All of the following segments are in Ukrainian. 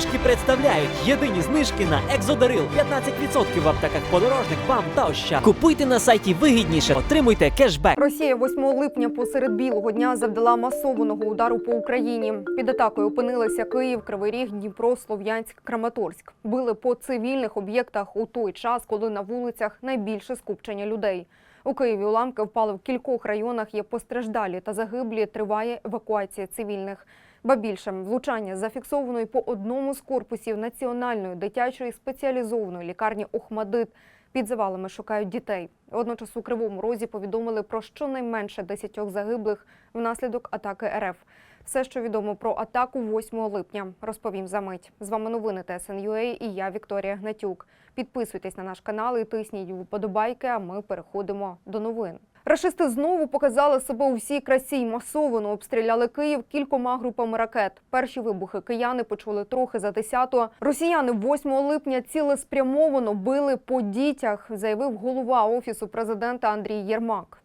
знижки представляють єдині знижки на Екзодарил. 15% в аптеках подорожник, бам та ощад. Купуйте на сайті вигідніше, отримуйте кешбек. Росія 8 липня посеред білого дня завдала масованого удару по Україні. Під атакою опинилися Київ, Кривий Ріг, Дніпро, Слов'янськ, Краматорськ. Били по цивільних об'єктах у той час, коли на вулицях найбільше скупчення людей. У Києві уламки впали в кількох районах. Є постраждалі та загиблі. Триває евакуація цивільних. Ба більше влучання зафіксовано і по одному з корпусів національної дитячої спеціалізованої лікарні Охмадит. Під завалами шукають дітей. Водночас у Кривому Розі повідомили про щонайменше 10 загиблих внаслідок атаки РФ. Все, що відомо про атаку 8 липня, розповім за мить. З вами новини ТСНЮА і я Вікторія Гнатюк. Підписуйтесь на наш канал і тисніть вподобайки, а ми переходимо до новин. Рашисти знову показали себе у всій красі й масово обстріляли Київ кількома групами ракет. Перші вибухи кияни почули трохи за десяту. Росіяни 8 липня цілеспрямовано били по дітях, заявив голова офісу президента Андрій Єрмак.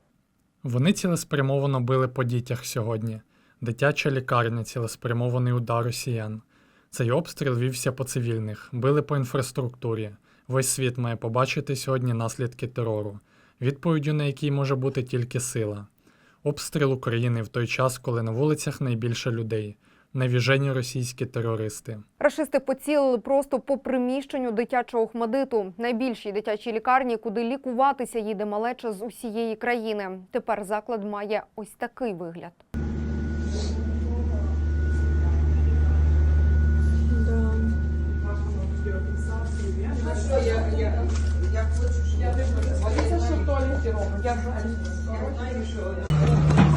Вони цілеспрямовано били по дітях сьогодні. Дитяча лікарня, цілеспрямований удар росіян. Цей обстріл вівся по цивільних, били по інфраструктурі. Весь світ має побачити сьогодні наслідки терору, відповіддю на який може бути тільки сила. Обстріл України в той час, коли на вулицях найбільше людей, навіжені російські терористи. Рашисти поцілили просто по приміщенню дитячого Охмадиту, найбільшій дитячій лікарні, куди лікуватися їде малеча з усієї країни. Тепер заклад має ось такий вигляд. То все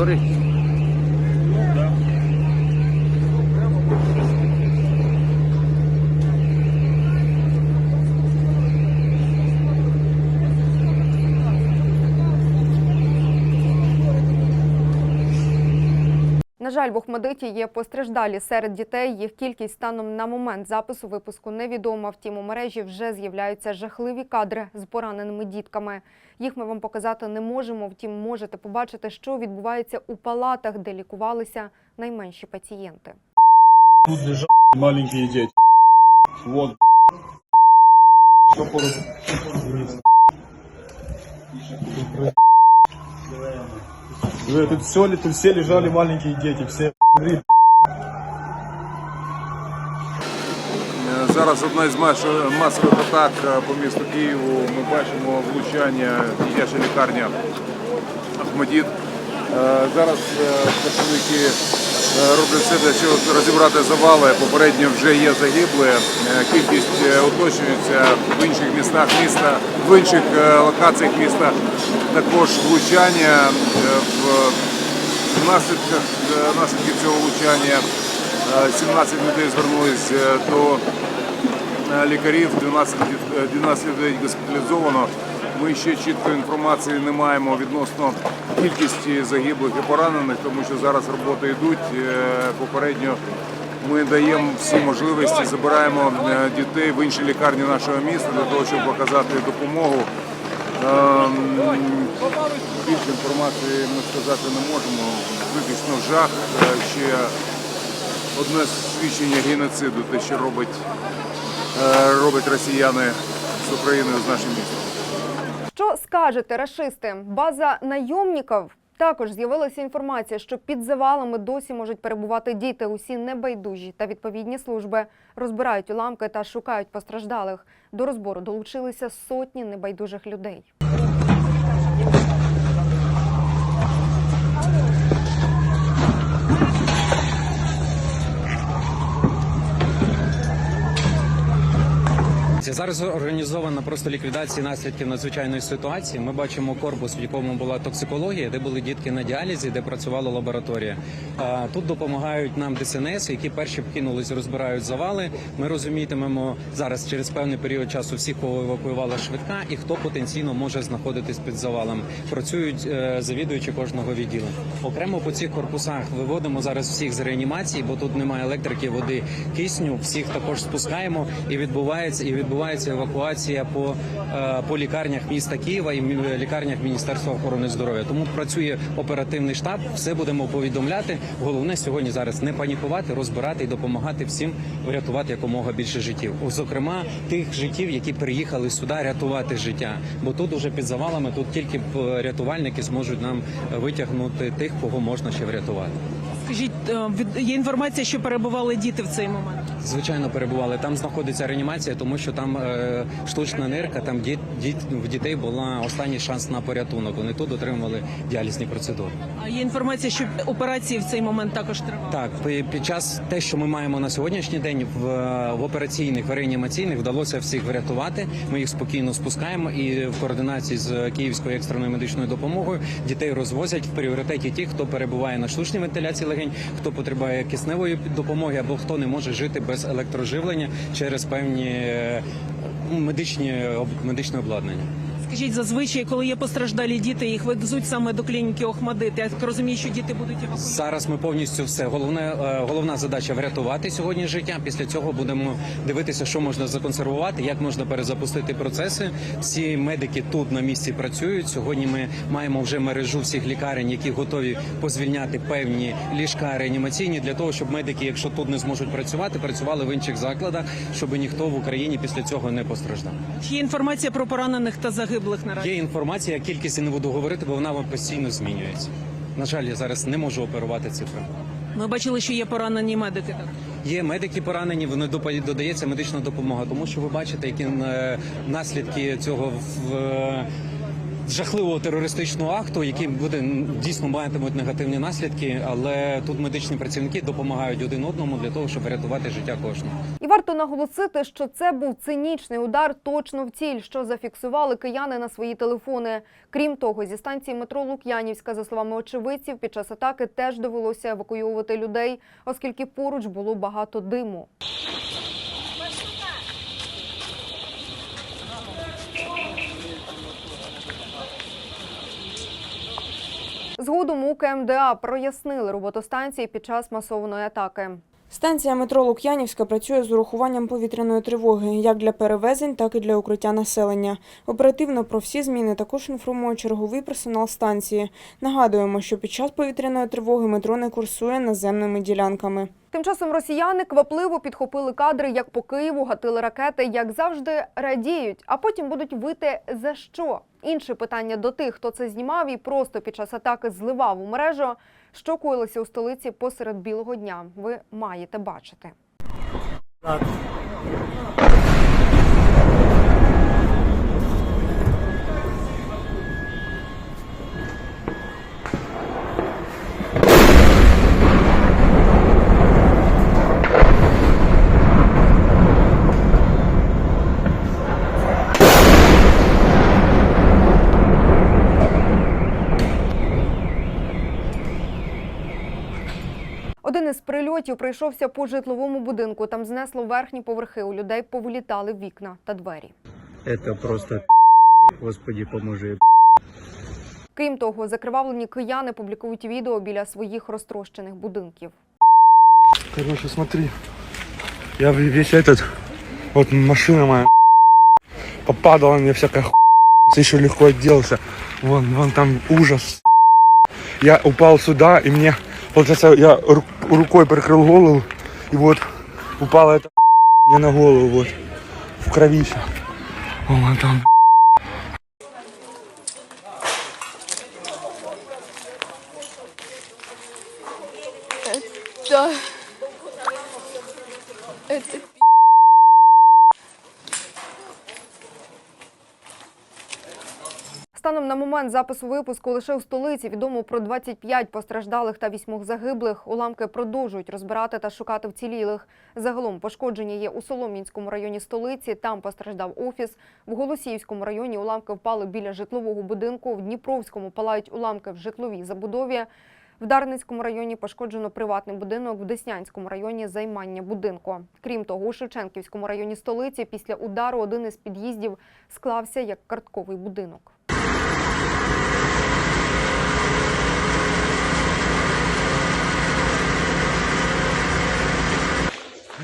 горить. Жаль, в Охмадиті є постраждалі серед дітей. Їх кількість станом на момент запису випуску невідома. Втім, у мережі вже з'являються жахливі кадри з пораненими дітками. Їх ми вам показати не можемо. Втім, можете побачити, що відбувається у палатах, де лікувалися найменші пацієнти. Тут лежат маленькие дети. Вот. Что Тут все, тут все лежали маленькие дети, все. Зараз одна із масових атак е, по місту Києву. Ми бачимо влучання дитяча лікарня Ахмадіт. Е, Зараз е, працівники роблять все для того, розібрати завали. Попередньо вже є загиблі. Е, Кількість уточнюється в інших містах міста, в інших локаціях міста. Також влучання е, в наслідках е, наслідків цього влучання. Е, 17 людей звернулись е, до е, лікарів, 12, е, 12 людей госпіталізовано. Ми ще чіткої інформації не маємо відносно кількості загиблих і поранених, тому що зараз роботи йдуть. Е, Попередньо ми даємо всі можливості, забираємо е, дітей в інші лікарні нашого міста для того, щоб показати допомогу. Ем, Більше інформації ми сказати не можемо. Виключно жах. Е, Ще одне свідчення геноциду, те, що робить, е, роблять росіяни з Україною, з нашим містом. Що скажете, расисти? База найомників. Також з'явилася інформація, що під завалами досі можуть перебувати діти. Усі небайдужі та відповідні служби розбирають уламки та шукають постраждалих. До розбору долучилися сотні небайдужих людей. Зараз організована просто ліквідація наслідків надзвичайної ситуації. Ми бачимо корпус, в якому була токсикологія, де були дітки на діалізі, де працювала лабораторія. Тут допомагають нам ДСНС, які перші вкинулись, розбирають завали. Ми розумітимемо зараз через певний період часу всіх, кого евакуювала швидка, і хто потенційно може знаходитись під завалом. Працюють е, завідуючі кожного відділу. Окремо по цих корпусах виводимо зараз всіх з реанімації, бо тут немає електрики, води, кисню. Всіх також спускаємо і відбувається і відбувається евакуація по, е, по лікарнях міста Києва і мі- лікарнях Міністерства охорони здоров'я. Тому працює оперативний штаб. Все будемо повідомляти. Головне сьогодні зараз не панікувати, розбирати і допомагати всім врятувати якомога більше життів. Зокрема, тих життів, які приїхали сюди рятувати життя. Бо тут уже під завалами тут тільки б, рятувальники зможуть нам витягнути тих, кого можна ще врятувати. Скажіть, е, є інформація, що перебували діти в цей момент. Звичайно, перебували. Там знаходиться реанімація, тому що там е, штучна нирка, там діт, діт, в дітей була останній шанс на порятунок. Вони тут отримували діалізні процедури. А є інформація, що операції в цей момент також тривали. Так, під час те, що ми маємо на сьогоднішній день, в, в операційних в реанімаційних вдалося всіх врятувати. Ми їх спокійно спускаємо і в координації з Київською екстреною медичною допомогою дітей розвозять в пріоритеті ті, хто перебуває на штучній вентиляції легень, хто потребує кисневої допомоги або хто не може жити без електроживлення через певні е, медичні об- медичне обладнання. Скажіть, зазвичай, коли є постраждалі діти, їх везуть саме до клініки Охмадит. Я так розумію, що діти будуть евакуйовані. Зараз ми повністю все. Головне, е, головна задача врятувати сьогодні життя. Після цього будемо дивитися, що можна законсервувати, як можна перезапустити процеси. Всі медики тут на місці працюють. Сьогодні ми маємо вже мережу всіх лікарень, які готові позвільняти певні ліжка реанімаційні для того, щоб медики, якщо тут не зможуть працювати, працювали в інших закладах, щоб ніхто в Україні після цього не постраждав. Є інформація про поранених та загиблих наразі? Є інформація, кількість я не буду говорити, бо вона вам постійно змінюється. На жаль, я зараз не можу оперувати цифрами. Ми бачили, що є поранені медики. Так. Є медики поранені, вони додається медична допомога, тому що ви бачите, які е, наслідки цього в. Жахливого терористичного акту, який буде дійсно матимуть негативні наслідки, але тут медичні працівники допомагають один одному для того, щоб врятувати життя кожного. І варто наголосити, що це був цинічний удар точно в ціль, що зафіксували кияни на свої телефони. Крім того, зі станції метро Лук'янівська, за словами очевидців, під час атаки теж довелося евакуювати людей, оскільки поруч було багато диму. Згодом у КМДА прояснили роботу станції під час масованої атаки. Станція метро Лук'янівська працює з урахуванням повітряної тривоги як для перевезень, так і для укриття населення. Оперативно про всі зміни також інформує черговий персонал станції. Нагадуємо, що під час повітряної тривоги метро не курсує наземними ділянками. Тим часом росіяни квапливо підхопили кадри, як по Києву гатили ракети, як завжди радіють, а потім будуть вити за що. Інше питання до тих, хто це знімав і просто під час атаки зливав у мережу. Що коїлося у столиці посеред білого дня, ви маєте бачити. Один із прильотів прийшовся по житловому будинку. Там знесло верхні поверхи. У людей повилітали вікна та двері. Это просто Господи, поможи. Крім того, закривавлені кияни публікують відео біля своїх розтрощених будинків. Короче, смотри. Я весь этот... Вот машина моя попадала мне всякая ху... еще легко отделался. Вон, вон там ужас. Я упал сюда, и мне, получается, я рукой прикрыл голову, и вот упала эта мне на голову, вот, в кровище. Вон там. Станом на момент запису випуску лише у столиці відомо про 25 постраждалих та 8 загиблих. Уламки продовжують розбирати та шукати вцілілих. Загалом пошкодження є у Солом'янському районі столиці. Там постраждав офіс. В Голосіївському районі уламки впали біля житлового будинку. В Дніпровському палають уламки в житловій забудові. В Дарницькому районі пошкоджено приватний будинок, в Деснянському районі займання будинку. Крім того, у Шевченківському районі столиці після удару один із під'їздів склався як картковий будинок.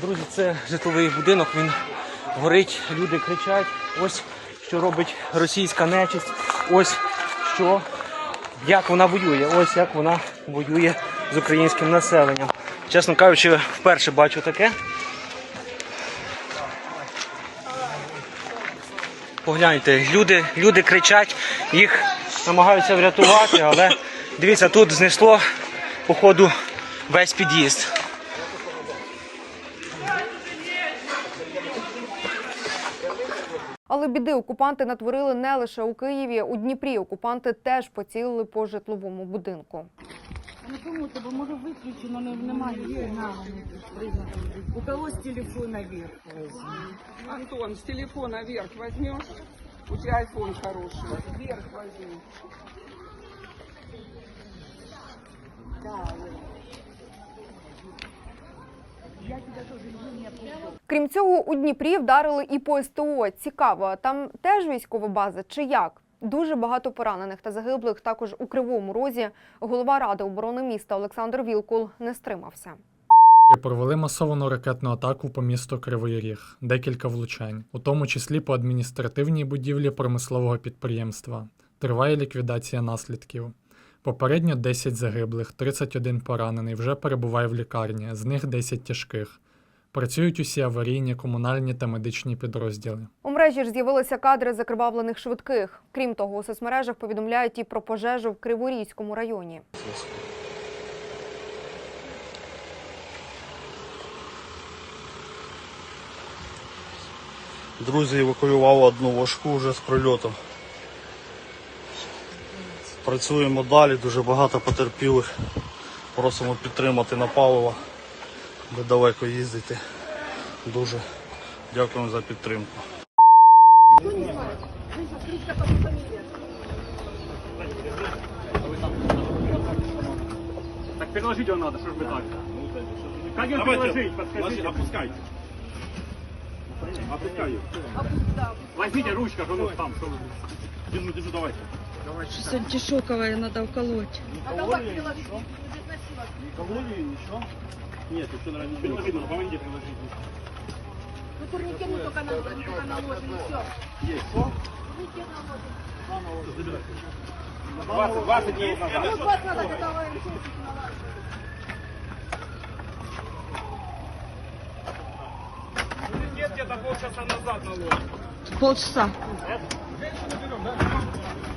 Друзі, це житловий будинок, він горить, люди кричать. Ось що робить російська нечисть. Ось що, як вона воює, ось як вона воює з українським населенням. Чесно кажучи, вперше бачу таке. Погляньте, люди, люди кричать, їх намагаються врятувати, але дивіться, тут знесло, походу, весь під'їзд. Але біди окупанти натворили не лише у Києві. У Дніпрі окупанти теж поцілили по житловому будинку. Не помните, бо може виключено, не, немає сигналу. У кого з телефона вверх? Антон, з телефона вверх візьмеш? У тебе айфон хороший. Вверх возьми. Крім цього, у Дніпрі вдарили і по СТО. Цікаво, там теж військова база чи як? Дуже багато поранених та загиблих також у Кривому Розі. Голова ради оборони міста Олександр Вілкул не стримався. Провели масовану ракетну атаку по місту Кривий Ріг, декілька влучань, у тому числі по адміністративній будівлі промислового підприємства. Триває ліквідація наслідків. Попередньо 10 загиблих, 31 поранений вже перебуває в лікарні, з них 10 тяжких. Працюють усі аварійні, комунальні та медичні підрозділи. У мережі ж з'явилися кадри закривавлених швидких. Крім того, у соцмережах повідомляють і про пожежу в Криворізькому районі. Друзі евакуювали одну важку вже з прильотом. Працюємо далі, дуже багато потерпілих. Просимо підтримати на паливо, де далеко їздити. Дуже дякуємо за підтримку. Так переложить его надо, что ж вы так? Как его переложить, подскажите. Опускайте. Опускай Возьмите ручка, что там, держу, давайте. Сейчас антишоковое надо уколоть. Она вопила, Колонию ничего? Нет, еще наверное, ничего не видно, на команде приложить. Ну, турникет не только наложен, только наложен, и все. Есть. Что? Турникет наложен. Что забирать? 20, 20 минут ну, назад. Ну, 20 назад, это наложен. Турникет где-то полчаса назад наложен. Полчаса. Э? Женщину берем, да?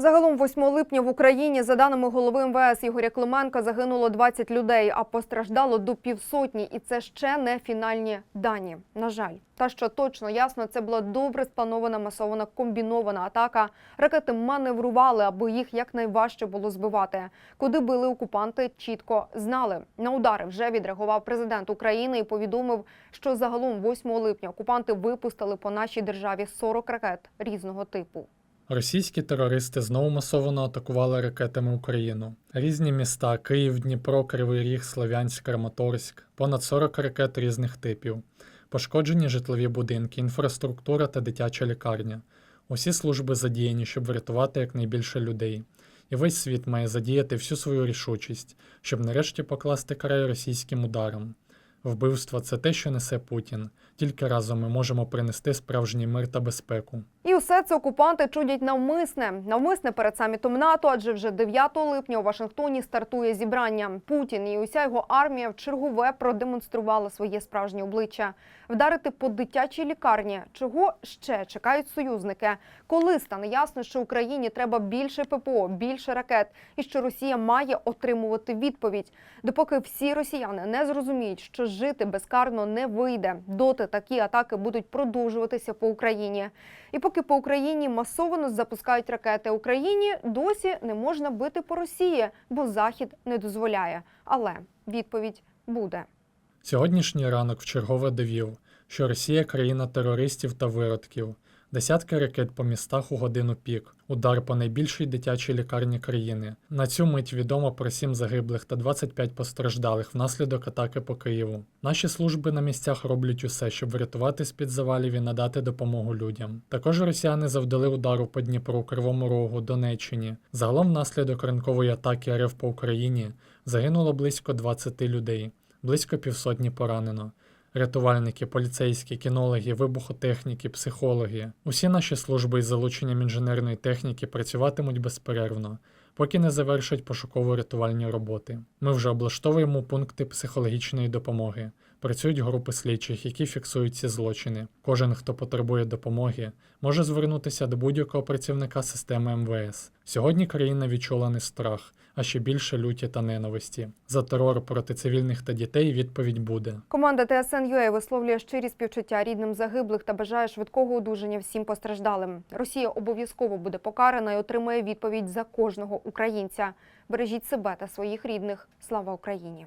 Загалом 8 липня в Україні, за даними голови МВС Ігоря Клименка, загинуло 20 людей, а постраждало до півсотні. І це ще не фінальні дані. На жаль, та що точно ясно, це була добре спланована масована комбінована атака. Ракети маневрували, аби їх якнайважче було збивати. Куди били окупанти, чітко знали. На удари вже відреагував президент України і повідомив, що загалом 8 липня окупанти випустили по нашій державі 40 ракет різного типу. Російські терористи знову масово атакували ракетами Україну. Різні міста Київ, Дніпро, Кривий Ріг, Слов'янськ, Краматорськ, понад 40 ракет різних типів, пошкоджені житлові будинки, інфраструктура та дитяча лікарня. Усі служби задіяні, щоб врятувати якнайбільше людей. І весь світ має задіяти всю свою рішучість, щоб нарешті покласти край російським ударам. Вбивство це те, що несе Путін. Тільки разом ми можемо принести справжній мир та безпеку. І усе це окупанти чудять навмисне. Навмисне перед самітом НАТО, адже вже 9 липня у Вашингтоні стартує зібрання. Путін і уся його армія в чергове продемонстрували своє справжнє обличчя. Вдарити по дитячій лікарні. Чого ще чекають союзники? Коли стане ясно, що Україні треба більше ППО, більше ракет, і що Росія має отримувати відповідь? Допоки всі росіяни не зрозуміють, що жити безкарно не вийде, доти такі атаки будуть продовжуватися по Україні. І поки по Україні масово запускають ракети, Україні досі не можна бити по Росії, бо Захід не дозволяє. Але відповідь буде. Сьогоднішній ранок вчергове довів, що Росія країна терористів та виродків. Десятки ракет по містах у годину пік, удар по найбільшій дитячій лікарні країни. На цю мить відомо про 7 загиблих та 25 постраждалих внаслідок атаки по Києву. Наші служби на місцях роблять усе, щоб врятувати з-під завалів і надати допомогу людям. Також росіяни завдали удару по Дніпру, Кривому Рогу, Донеччині. Загалом внаслідок ранкової атаки РФ по Україні загинуло близько 20 людей, близько півсотні поранено. Рятувальники, поліцейські, кінологи, вибухотехніки, психологи. Усі наші служби із залученням інженерної техніки працюватимуть безперервно, поки не завершать пошуково-рятувальні роботи. Ми вже облаштовуємо пункти психологічної допомоги. Працюють групи слідчих, які фіксують ці злочини. Кожен, хто потребує допомоги, може звернутися до будь-якого працівника системи МВС. Сьогодні країна відчула не страх, а ще більше люті та ненависті. За терор проти цивільних та дітей відповідь буде. Команда ТСН.UA висловлює щирі співчуття рідним загиблих та бажає швидкого одужання всім постраждалим. Росія обов'язково буде покарана і отримає відповідь за кожного українця. Бережіть себе та своїх рідних. Слава Україні!